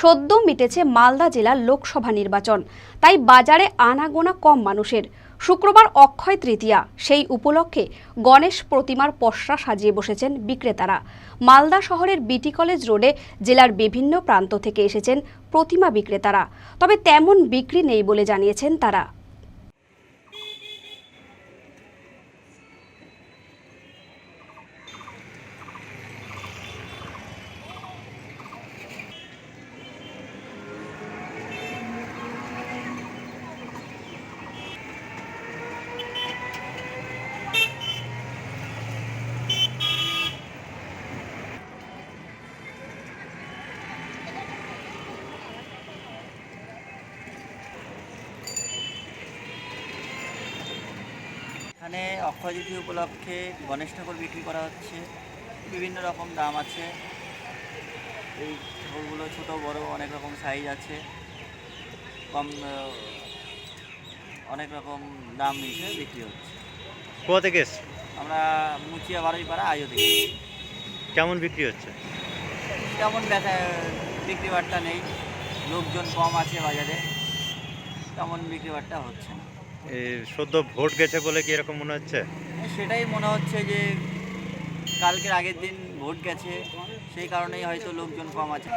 সদ্য মিটেছে মালদা জেলার লোকসভা নির্বাচন। তাই বাজারে আনাগোনা কম মানুষের। শুক্রবার অক্ষয় তৃতীয়া, সেই উপলক্ষে গণেশ প্রতিমার পসরা সাজিয়ে বসেছেন বিক্রেতারা। মালদা শহরের বিটি কলেজ রোডে জেলার বিভিন্ন প্রান্ত থেকে এসেছেন প্রতিমা বিক্রেতারা। তবে তেমন বিক্রি নেই বলে জানিয়েছেন তারা। এখানে অক্ষয় তৃতীয়া উপলক্ষে গণেশ ঠাকুর বিক্রি করা হচ্ছে। বিভিন্ন রকম দাম আছে। এই ঠাকুরগুলো ছোট বড় অনেক রকম সাইজ আছে। কম অনেক রকম দাম হিসেবে বিক্রি হচ্ছে। কোথা থেকে এসছে? আমরা মুচিয়া বারোইপাড়া আয়ো থেকে কেমন বিক্রি হচ্ছে? তেমন দেখা বিক্রি বাট্টা নেই। লোকজন কম আছে বাজারে। তেমন বিক্রি বাট্টা হচ্ছে না। সদ্য ভোট গেছে বলে কি এরকম মনে হচ্ছে? সেটাই মনে হচ্ছে যে কালকের আগের দিন ভোট গেছে, সেই কারণেই হয়তো লোকজন কম আছে।